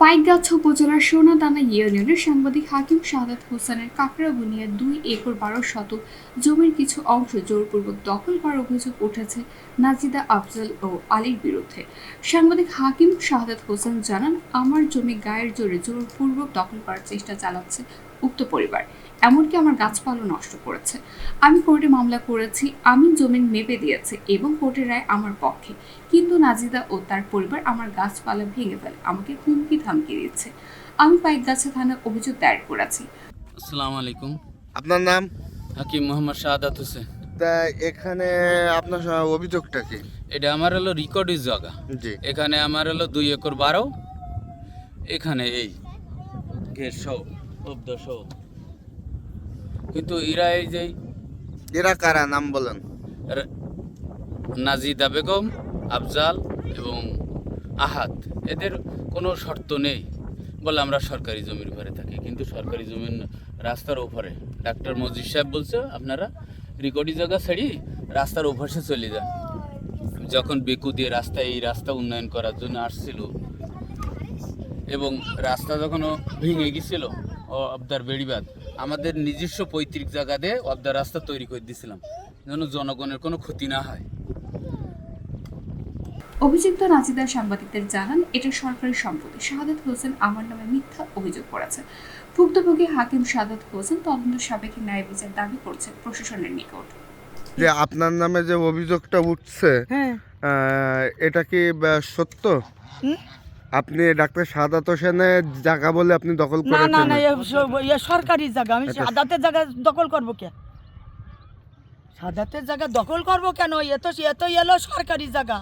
পাইকগাছা উপজেলার সোনাদানা ইউনিয়নের সাংবাদিক হাকিম শাহাদ হোসেনের কাকড়া বুনিয়া দুই একর বারো শতক জমির কিছু অংশ জোরপূর্বক দখল করার অভিযোগ উঠেছে নাজিদা আফজল ও আলীর বিরুদ্ধে। সাংবাদিক হাকিম শাহাদ হোসেন জানান, আমার জমি গায়ের জোরে জোরপূর্বক দখল করার চেষ্টা চালাচ্ছে উক্ত পরিবার। এমনকি আমার গাছপালা নষ্ট করেছে। আমি কোর্টে মামলা করেছি আমি জমি মেপে দিয়েছি এবং কোর্টের রায় আমার পক্ষে। কিন্তু নাজিদা ও তার পরিবার আমার গাছপালা ভেঙে ফেলে আমাকে হুমকি থামকি দিচ্ছে। আমি পাইকগাছা থানায় অভিযোগ দায়ের করেছি। আসসালামু আলাইকুম। আপনার নাম? হাকিম মোহাম্মদ শাহাদাত হোসেন। তা এখানে আপনার অভিযোগটা কি? এটা আমার হলো রেকর্ডের জায়গা। জি। এখানে আমার হলো দুই একর বারো। এখানে এই ঘের সহ অব্দ সহ। কিন্তু এরা এই যে এরা কারা? নাম বলেন। নাজিদা বেগম আফজাল এবং আহাত এদের কোনো শর্ত নেই বলে আমরা সরকারি জমির উপরে থাকি। কিন্তু সরকারি জমির রাস্তার ওপরে ডাক্তার মজিদ সাহেব বলছে আপনারা রেকর্ডি জায়গা ছেড়ি রাস্তার ওপাশে চলে যান। যখন বেকু দিয়ে রাস্তা এই রাস্তা উন্নয়ন করার জন্য আসছিল এবং রাস্তা যখন ভেঙে গেছিল ও আবদার বেড়িবাদ আমাদের নিজস্ব পৈতৃক জায়গাতে অবদার রাস্তা তৈরি করে দিয়েছিলাম যেন জনগণের কোনো ক্ষতি না হয়। অভিযুক্ত নাজিদা সাংবাদিকদের জানান এটা সরকারি সম্পত্তি। শাহাদাত হোসেন আমার নামে মিথ্যা অভিযোগ করেছে। ভুক্তভোগী হাকিম শাহাদাত হোসেন তদন্ত সাপেক্ষে ন্যায় বিচার দাবি করছে প্রশাসনের নিকট। যে আপনার নামে যে অভিযোগটা উঠছে হ্যাঁ। আহ, এটা কি সত্য? আপনি ডাক্তার সাদাত হোসেনের জায়গা বলে আপনি দখল না না না এ সরকারি জায়গা আমি সাদাতের জায়গা দখল করব কে? সাদাতের জায়গা দখল করব কেন? এ তো এ তো এলো সরকারি জায়গা।